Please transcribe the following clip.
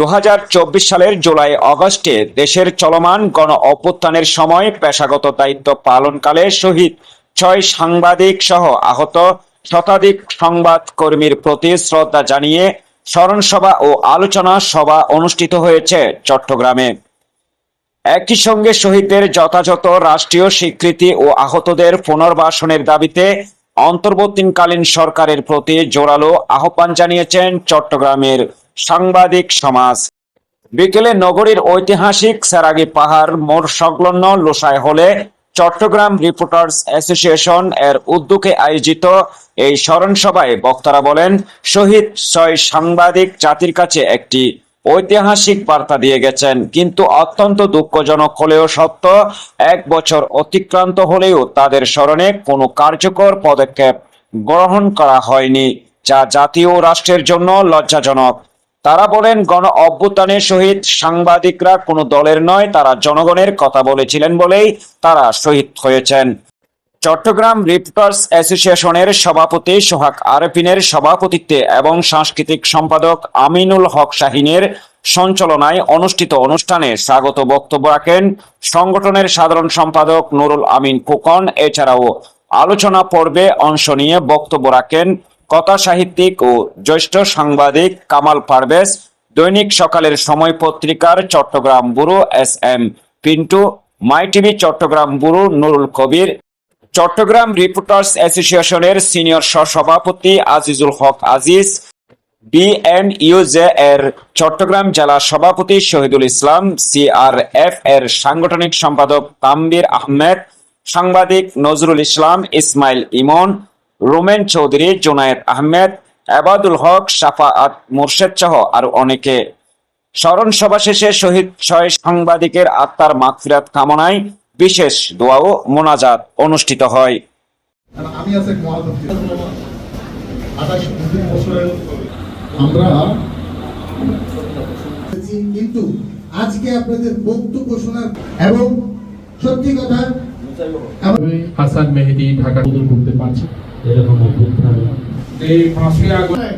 দু হাজার চব্বিশ সালের জুলাই অগস্টে দেশের চলমান গণ অভ্যুত্থানের সময় পেশাগত দায়িত্ব পালনকালে শহীদ ছয় সাংবাদিক সহ আহত শতাধিক সংবাদ কর্মীর প্রতি শ্রদ্ধা জানিয়ে স্মরণ সভা ও আলোচনা সভা অনুষ্ঠিত হয়েছে চট্টগ্রামে। একই সঙ্গে শহীদদের যথাযথ রাষ্ট্রীয় স্বীকৃতি ও আহতদের পুনর্বাসনের দাবিতে অন্তর্বর্তীকালীন সরকারের প্রতি জোরালো আহ্বান জানিয়েছেন চট্টগ্রামের সাংবাদিক সমাজ। বিকেলে নগরীর ঐতিহাসিক সেরাগি পাহাড় মোড় সংলগ্ন লোসায় হলে চট্টগ্রাম রিপোর্টার্স অ্যাসোসিয়েশন এর উদ্যোগে আয়োজিত এই স্মরণ সভায় বক্তারা বলেন, শহীদ ছয় সাংবাদিক জাতির কাছে একটি ঐতিহাসিক বার্তা দিয়ে গেছেন। কিন্তু অত্যন্ত দুঃখজনক হলেও সত্য, এক বছর অতিক্রান্ত হলেও তাদের স্মরণে কোনো কার্যকর পদক্ষেপ গ্রহণ করা হয়নি, যা জাতীয় রাষ্ট্রের জন্য লজ্জাজনক। তারা বলেন, গণ অভ্যুত্থানে শহীদ সাংবাদিকরা কোনো দলের নয়, তারা জনগণের কথা বলেছিলেন বলেই তারা শহীদ হয়েছেন। চট্টগ্রাম রিপোর্টার্স অ্যাসোসিয়েশনের সভাপতি সোহাগ আরফিনের সভাপতিত্বে এবং সাংস্কৃতিক সম্পাদক আমিনুল হক শাহিনের সঞ্চালনায় অনুষ্ঠিত অনুষ্ঠানে স্বাগত বক্তব্য রাখেন সংগঠনের সাধারণ সম্পাদক নুরুল আমিন খোকন। এছাড়াও আলোচনা পর্বে অংশ নিয়ে বক্তব্য রাখেন কথা সাহিত্যিক ও জ্যেষ্ঠ সাংবাদিক কামাল পারভেজ, দৈনিক সকালের সময় পত্রিকার Chittagong bureau S M Pintu, My TV Chittagong bureau Nurul Kabir, Chittagong reporters অ্যাসোসিয়েশনের সিনিয়র সহসভাপতি আজিজুল হক আজিজ বিএনইউজে এর চট্টগ্রাম জেলা সভাপতি শহীদুল ইসলাম, সিআরএফ এর সাংগঠনিক সম্পাদক তাম্বির আহমেদ, সাংবাদিক নজরুল ইসলাম, ইসমাইল ইমন রোমেন চৌধুরী জুনায়েদ আহমেদ আবাদুল হক সাফাআত মুর্শেদ সহ আরও অনেকে। স্মরণ সভা শেষে শহীদ ছয় সাংবাদিকের আত্মার মাগফিরাত কামনায় বিশেষ দোয়া ও মোনাজাত অনুষ্ঠিত হয়। আমরা কিন্তু আজকে আপনাদের বক্তব্য শোনার এবং সত্যি কথা হাসান মেহেদি ঢাকা করতে পারছে। এরকম অভ্যুত্থান। এই আগস্ট হ্যাঁ,